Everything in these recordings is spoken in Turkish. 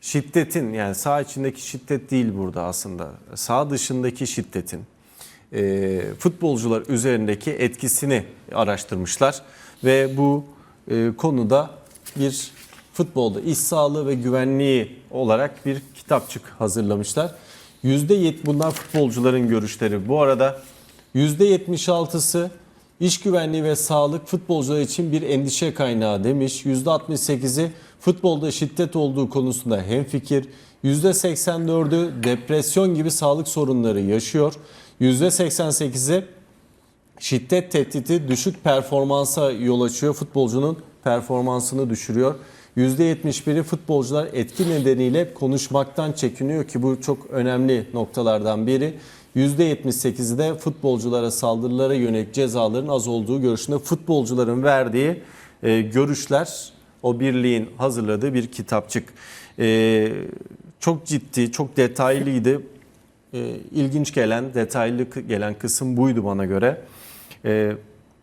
şiddetin yani sağ içindeki şiddet değil burada aslında. Sağ dışındaki şiddetin e, futbolcular üzerindeki etkisini araştırmışlar ve bu e, konuda bir futbolda iş sağlığı ve güvenliği olarak bir kitapçık hazırlamışlar. %7 bunlar futbolcuların görüşleri. Bu arada %76'sı iş güvenliği ve sağlık futbolcular için bir endişe kaynağı demiş. %68'i futbolda şiddet olduğu konusunda hemfikir. %84'ü depresyon gibi sağlık sorunları yaşıyor. %88'i şiddet tehdidi düşük performansa yol açıyor. Futbolcunun performansını düşürüyor. %71'i futbolcular etki nedeniyle konuşmaktan çekiniyor ki bu çok önemli noktalardan biri. %78'i de futbolculara saldırılara yönelik cezaların az olduğu görüşünde futbolcuların verdiği e, görüşler o birliğin hazırladığı bir kitapçık. E, çok ciddi, çok detaylıydı. E, ilginç gelen, detaylı gelen kısım buydu bana göre. E,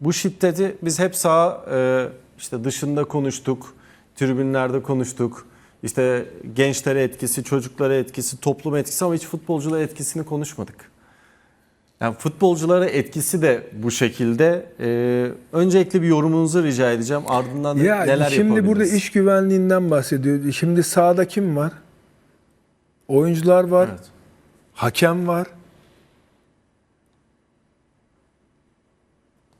bu şiddeti biz hep sağ e, işte dışında konuştuk, tribünlerde konuştuk. İşte gençlere etkisi, çocuklara etkisi, toplum etkisi ama hiç futbolculara etkisini konuşmadık. Yani futbolculara etkisi de bu şekilde. Ee, öncelikle bir yorumunuzu rica edeceğim. Ardından da Ya neler şimdi burada yapabiliriz? iş güvenliğinden bahsediyor. Şimdi sahada kim var? Oyuncular var, Evet. hakem var.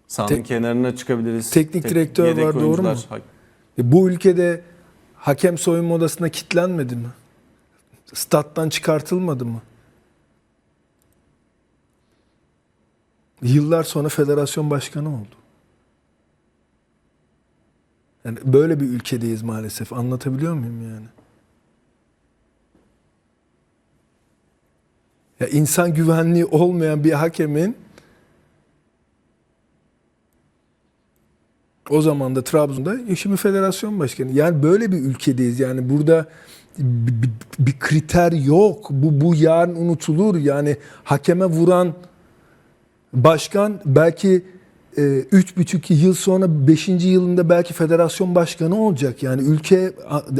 Sahanın Tek- kenarına çıkabiliriz. teknik direktör yedek var, doğru mu? E, bu ülkede hakem soyunma odasına kilitlenmedi mi? Stat'tan çıkartılmadı mı? Yıllar sonra federasyon başkanı oldu. Yani böyle bir ülkedeyiz maalesef. Anlatabiliyor muyum yani? Ya insan güvenliği olmayan bir hakemin o zaman da Trabzon'da şimdi federasyon başkanı. Yani böyle bir ülkedeyiz. Yani burada bir, bir- bir kriter yok. Bu bu yarın unutulur. Yani hakeme vuran başkan belki e, üç buçuk yıl sonra beşinci yılında belki federasyon başkanı olacak. Yani ülke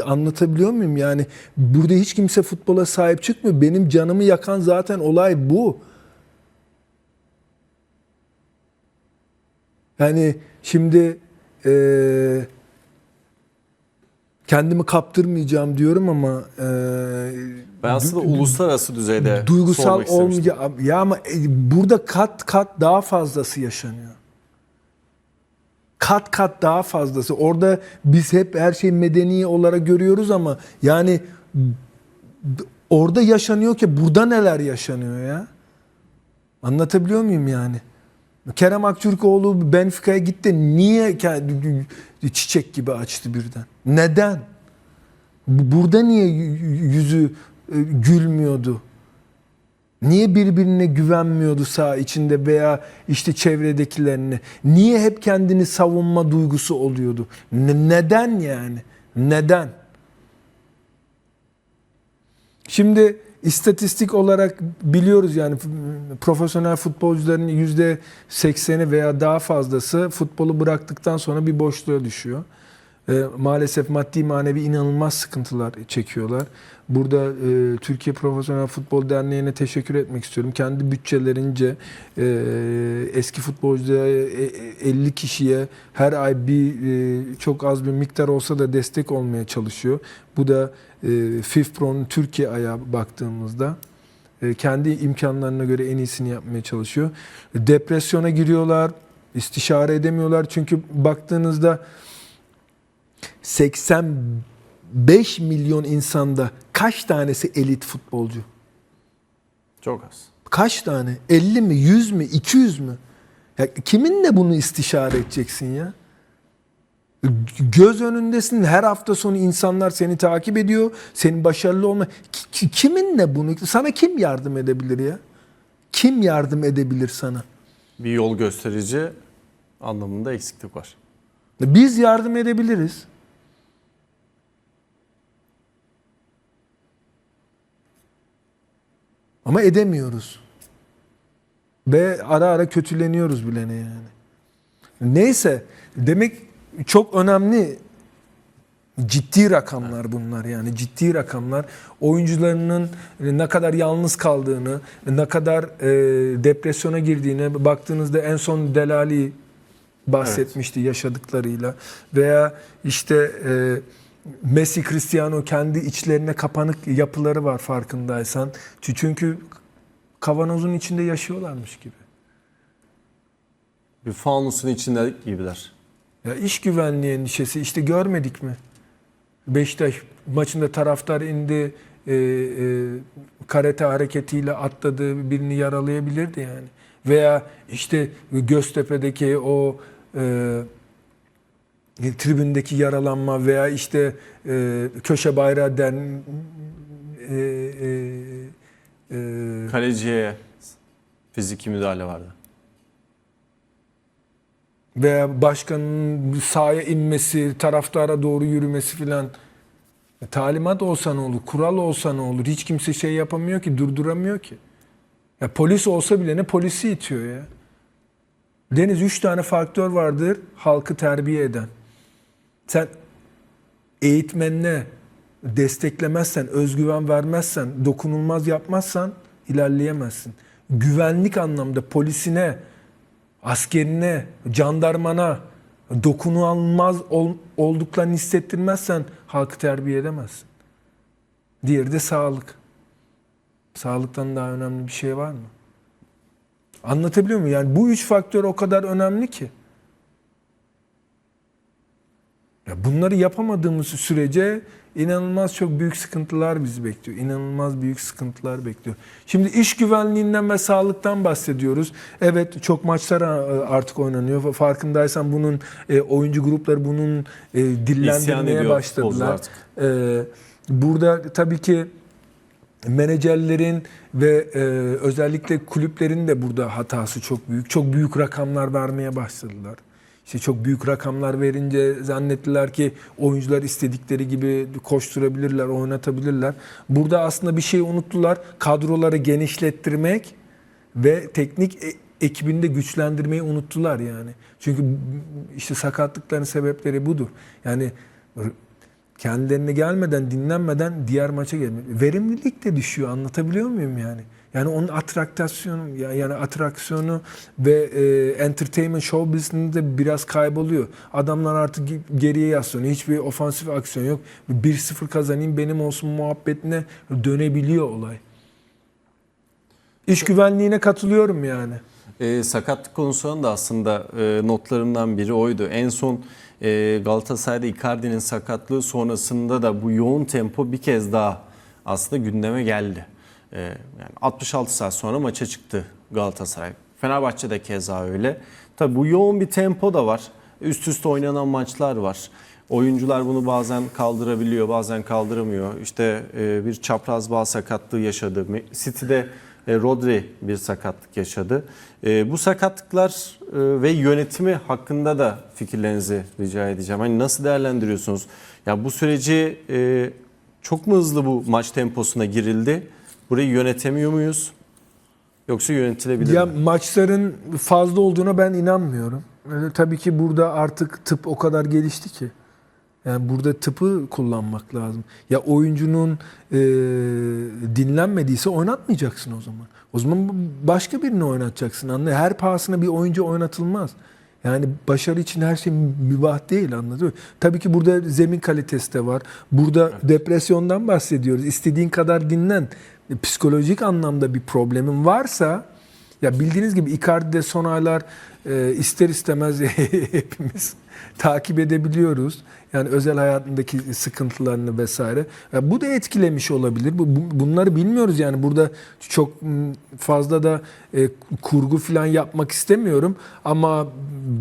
anlatabiliyor muyum? Yani burada hiç kimse futbola sahip çıkmıyor. Benim canımı yakan zaten olay bu. Yani şimdi e, kendimi kaptırmayacağım diyorum ama e, Ben aslında uluslararası düzeyde duygusal olmayacak. Ya ama e, burada kat kat daha fazlası yaşanıyor. Kat kat daha fazlası. Orada biz hep her şeyi medeni olarak görüyoruz ama yani orada yaşanıyor ki burada neler yaşanıyor ya? Anlatabiliyor muyum yani? Kerem Aktürkoğlu Benfica'ya gitti. Niye çiçek gibi açtı birden? Neden? Bu- Burada niye yüzü e, gülmüyordu? Niye birbirine güvenmiyordu sağ içinde veya işte çevredekilerine? Niye hep kendini savunma duygusu oluyordu? Ne- neden yani? Neden? Şimdi istatistik olarak biliyoruz yani profesyonel futbolcuların yüzde sekseni veya daha fazlası futbolu bıraktıktan sonra bir boşluğa düşüyor. Ee, maalesef maddi manevi inanılmaz sıkıntılar çekiyorlar. Burada e, Türkiye Profesyonel Futbol Derneği'ne teşekkür etmek istiyorum. Kendi bütçelerince e, eski futbolculara e, e, 50 kişiye her ay bir e, çok az bir miktar olsa da destek olmaya çalışıyor. Bu da e, FIFPro'nun Türkiye ayağı baktığımızda e, kendi imkanlarına göre en iyisini yapmaya çalışıyor. Depresyona giriyorlar, istişare edemiyorlar. Çünkü baktığınızda 85 milyon insanda kaç tanesi elit futbolcu? Çok az. Kaç tane? 50 mi, 100 mü, 200 mü? Ya kiminle bunu istişare edeceksin ya? Göz önündesin. Her hafta sonu insanlar seni takip ediyor. Senin başarılı olma. Ki- ki- Kiminle bunu? Sana kim yardım edebilir ya? Kim yardım edebilir sana? Bir yol gösterici anlamında eksiklik var. Biz yardım edebiliriz. Ama edemiyoruz. Ve ara ara kötüleniyoruz bile ne yani. Neyse demek çok önemli Ciddi rakamlar bunlar yani ciddi rakamlar. Oyuncularının ne kadar yalnız kaldığını, ne kadar e, depresyona girdiğine baktığınızda en son Delali bahsetmişti yaşadıklarıyla veya işte e, Messi, Cristiano kendi içlerine kapanık yapıları var farkındaysan. Çünkü kavanozun içinde yaşıyorlarmış gibi. Bir fanusun içinde gibiler. Ya iş güvenliği endişesi işte görmedik mi? Beşiktaş maçında taraftar indi e, e, karate hareketiyle atladı birini yaralayabilirdi yani. Veya işte Göztepe'deki o e, tribündeki yaralanma veya işte e, köşe bayrağı den e, e, e, Kaleciye fiziki müdahale vardı. veya başkanın sahaya inmesi, taraftara doğru yürümesi filan E, talimat olsa ne olur, kural olsa ne olur? Hiç kimse şey yapamıyor ki, durduramıyor ki. Ya polis olsa bile ne polisi itiyor ya. Deniz üç tane faktör vardır halkı terbiye eden. Sen eğitmenine desteklemezsen, özgüven vermezsen, dokunulmaz yapmazsan ilerleyemezsin. Güvenlik anlamda polisine, askerine, jandarmana dokunulmaz ol- olduklarını hissettirmezsen halkı terbiye edemezsin. Diğeri de sağlık. Sağlıktan daha önemli bir şey var mı? Anlatabiliyor muyum? Yani bu üç faktör o kadar önemli ki. Ya bunları yapamadığımız sürece inanılmaz çok büyük sıkıntılar bizi bekliyor. İnanılmaz büyük sıkıntılar bekliyor. Şimdi iş güvenliğinden ve sağlıktan bahsediyoruz. Evet çok maçlar a- artık oynanıyor. Farkındaysan bunun e, oyuncu grupları bunun e, dillendirmeye başladılar. artık. E, burada tabii ki menajerlerin ve e, özellikle kulüplerin de burada hatası çok büyük. Çok büyük rakamlar vermeye başladılar. İşte çok büyük rakamlar verince zannettiler ki oyuncular istedikleri gibi koşturabilirler, oynatabilirler. Burada aslında bir şey unuttular. Kadroları genişlettirmek ve teknik e- ekibini de güçlendirmeyi unuttular yani. Çünkü işte sakatlıkların sebepleri budur. Yani kendilerine gelmeden, dinlenmeden diğer maça gelmek. Verimlilik de düşüyor. Anlatabiliyor muyum yani? Yani onun atraktasyonu, ya- yani atraksiyonu ve e, entertainment show business'inde biraz kayboluyor. Adamlar artık ge- geriye yaslanıyor. Hiçbir ofansif aksiyon yok. 1-0 kazanayım benim olsun muhabbetine dönebiliyor olay. İş güvenliğine katılıyorum yani. E, sakatlık konusunda da aslında e, notlarımdan biri oydu. En son e, Galatasaray'da Icardi'nin sakatlığı sonrasında da bu yoğun tempo bir kez daha aslında gündeme geldi. E, yani 66 saat sonra maça çıktı Galatasaray. Fenerbahçe'de keza öyle. Tabi bu yoğun bir tempo da var. Üst üste oynanan maçlar var. Oyuncular bunu bazen kaldırabiliyor, bazen kaldıramıyor. İşte e, bir çapraz bağ sakatlığı yaşadı. City'de e, Rodri bir sakatlık yaşadı. E, bu sakatlıklar ve yönetimi hakkında da fikirlerinizi rica edeceğim. Hani nasıl değerlendiriyorsunuz? Ya bu süreci çok mu hızlı bu maç temposuna girildi? Burayı yönetemiyor muyuz? Yoksa yönetilebilir Ya mi? maçların fazla olduğuna ben inanmıyorum. Ee, tabii ki burada artık tıp o kadar gelişti ki. Yani burada tıpı kullanmak lazım. Ya oyuncunun e, dinlenmediyse oynatmayacaksın o zaman. O zaman başka birini oynatacaksın. Anlıyor? Her pahasına bir oyuncu oynatılmaz. Yani başarı için her şey mübah değil anladın mı? Tabii ki burada zemin kalitesi de var. Burada depresyondan bahsediyoruz. İstediğin kadar dinlen. Psikolojik anlamda bir problemin varsa ya bildiğiniz gibi Icardi'de son aylar e, ister istemez hepimiz takip edebiliyoruz. Yani özel hayatındaki sıkıntılarını vesaire. Ya bu da etkilemiş olabilir. Bu, bu- bunları bilmiyoruz yani. Burada çok fazla da e, kurgu falan yapmak istemiyorum. Ama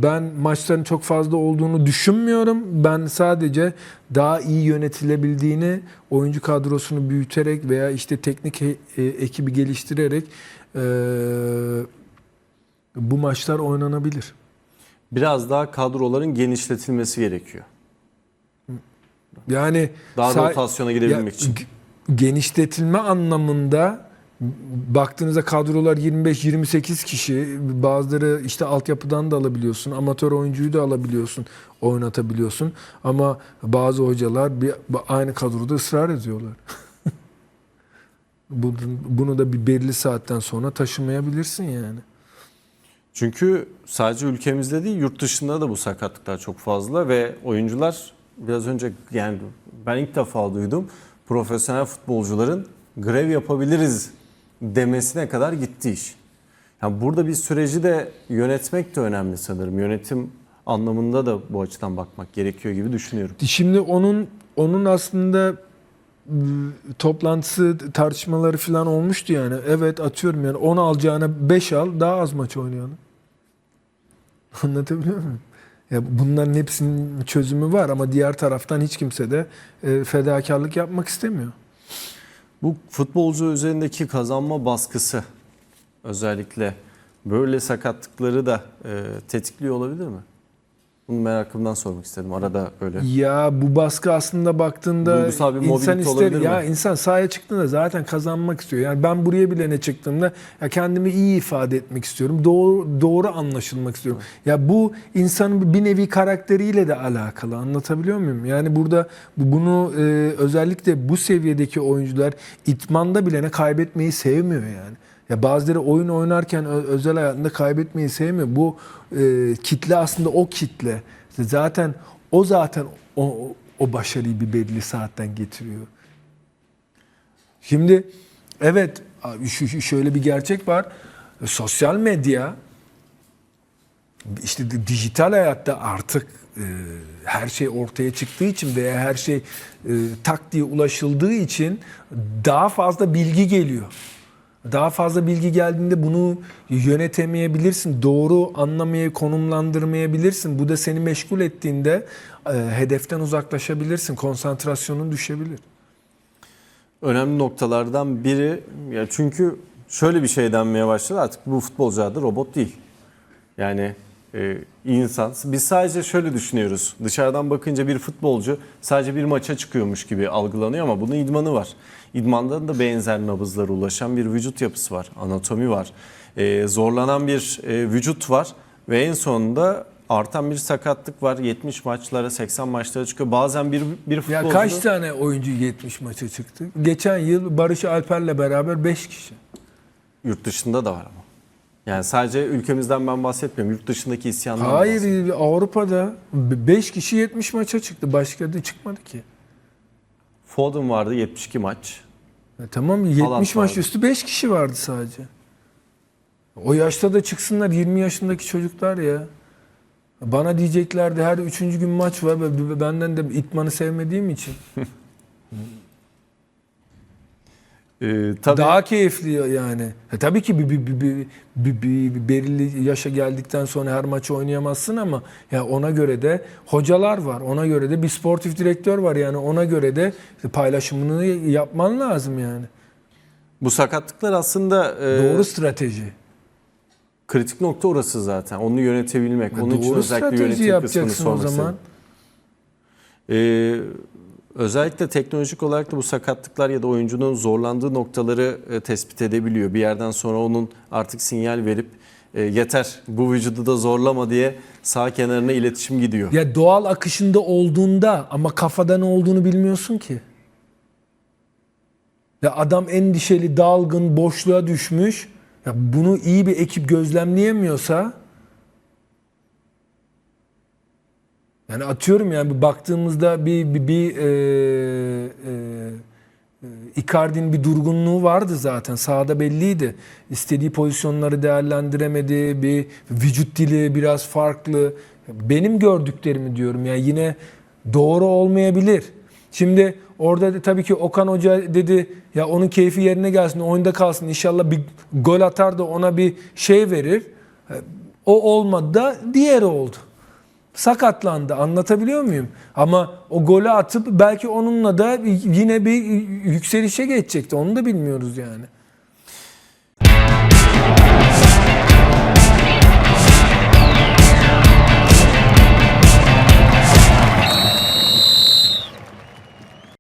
ben maçların çok fazla olduğunu düşünmüyorum. Ben sadece daha iyi yönetilebildiğini, oyuncu kadrosunu büyüterek veya işte teknik e, ekibi geliştirerek e, bu maçlar oynanabilir. Biraz daha kadroların genişletilmesi gerekiyor. Yani Daha rotasyona girebilmek Ya, için. genişletilme anlamında baktığınızda kadrolar 25-28 kişi. Bazıları işte altyapıdan da alabiliyorsun. Amatör oyuncuyu da alabiliyorsun. Oynatabiliyorsun. Ama bazı hocalar bir, aynı kadroda ısrar ediyorlar. Bunu, bunu da bir belirli saatten sonra taşımayabilirsin yani. Çünkü sadece ülkemizde değil yurt dışında da bu sakatlıklar çok fazla ve oyuncular biraz önce yani ben ilk defa duydum profesyonel futbolcuların grev yapabiliriz demesine kadar gitti iş. Yani burada bir süreci de yönetmek de önemli sanırım. Yönetim anlamında da bu açıdan bakmak gerekiyor gibi düşünüyorum. Şimdi onun onun aslında toplantısı, tartışmaları falan olmuştu yani. Evet atıyorum yani 10 alacağına 5 al daha az maç oynayalım. Anlatabiliyor muyum? Ya bunların hepsinin çözümü var ama diğer taraftan hiç kimse de e, fedakarlık yapmak istemiyor. Bu futbolcu üzerindeki kazanma baskısı özellikle böyle sakatlıkları da e, tetikliyor olabilir mi? Bunu merakımdan sormak istedim. Arada böyle. Ya bu baskı aslında baktığında Duygusal bir insan ister olabilir ya mi? insan sahaya çıktığında zaten kazanmak istiyor. Yani ben buraya bile ne çıktığımda ya kendimi iyi ifade etmek istiyorum. Doğru doğru anlaşılmak istiyorum. Ya bu insanın bir nevi karakteriyle de alakalı. Anlatabiliyor muyum? Yani burada bu- bunu e, özellikle bu seviyedeki oyuncular itmanda bile ne kaybetmeyi sevmiyor yani. Ya bazıları oyun oynarken özel hayatında kaybetmeyi sevmiyor. Bu e, kitle aslında o kitle. Zaten o zaten o, o- başarıyı bir belli saatten getiriyor. Şimdi evet şu, şöyle bir gerçek var. Sosyal medya işte di- dijital hayatta artık e, her şey ortaya çıktığı için veya her şey e, tak diye ulaşıldığı için daha fazla bilgi geliyor. Daha fazla bilgi geldiğinde bunu yönetemeyebilirsin. Doğru anlamaya, konumlandırmayabilirsin. Bu da seni meşgul ettiğinde e, hedeften uzaklaşabilirsin. Konsantrasyonun düşebilir. önemli noktalardan biri ya çünkü şöyle bir şey denmeye başladı artık bu futbolcular da robot değil. Yani e, insan biz sadece şöyle düşünüyoruz. Dışarıdan bakınca bir futbolcu sadece bir maça çıkıyormuş gibi algılanıyor ama bunun idmanı var. İdmanda da benzer nabızlara ulaşan bir vücut yapısı var, anatomi var. E, zorlanan bir e, vücut var ve en sonunda artan bir sakatlık var. 70 maçlara, 80 maçlara çıkıyor. Bazen bir bir Ya futbolcu kaç tane oyuncu 70 maça çıktı? Geçen yıl Barış Alper'le beraber 5 kişi. Yurt dışında da var ama. Yani sadece ülkemizden ben bahsetmiyorum. Yurt dışındaki isyanlar Hayır Avrupa'da 5 kişi 70 maça çıktı. Başka da çıkmadı ki. Foden vardı 72 maç. Ya tamam 70 Haaland maç vardı. üstü 5 kişi vardı sadece. O yaşta da çıksınlar 20 yaşındaki çocuklar ya. Bana diyeceklerdi her üçüncü gün maç var. Benden de itmanı sevmediğim için. Ee, tabii Daha keyifli yani. E tabii ki bir, bir, bir, bir, bir, bir- belirli yaşa geldikten sonra her maçı oynayamazsın ama ya ona göre de hocalar var. Ona göre de bir sportif direktör var yani. Ona göre de paylaşımını yapman lazım yani. bu sakatlıklar aslında e, Doğru strateji. kritik nokta orası zaten. Onu yönetebilmek. Ya Onun için Doğru özellikle strateji yönetim kısmını o zaman. Ee, özellikle teknolojik olarak da bu sakatlıklar ya da oyuncunun zorlandığı noktaları e, tespit edebiliyor. Bir yerden sonra onun artık sinyal verip e, yeter bu vücudu da zorlama diye sağ kenarına iletişim gidiyor. Ya doğal akışında olduğunda ama kafada ne olduğunu bilmiyorsun ki. Ya adam endişeli, dalgın, boşluğa düşmüş. Ya bunu iyi bir ekip gözlemleyemiyorsa yani atıyorum yani bir baktığımızda bir bir, bir e, e, e, Icardi'nin bir durgunluğu vardı zaten. Sahada belliydi. İstediği pozisyonları değerlendiremedi. Bir vücut dili biraz farklı. Benim gördüklerimi diyorum. Yani yine doğru olmayabilir. Şimdi orada da tabii ki Okan Hoca dedi ya onun keyfi yerine gelsin, oyunda kalsın. İnşallah bir gol atar da ona bir şey verir. O olmadı da diğeri oldu sakatlandı. Anlatabiliyor muyum? Ama o golü atıp belki onunla da yine bir yükselişe geçecekti. Onu da bilmiyoruz yani.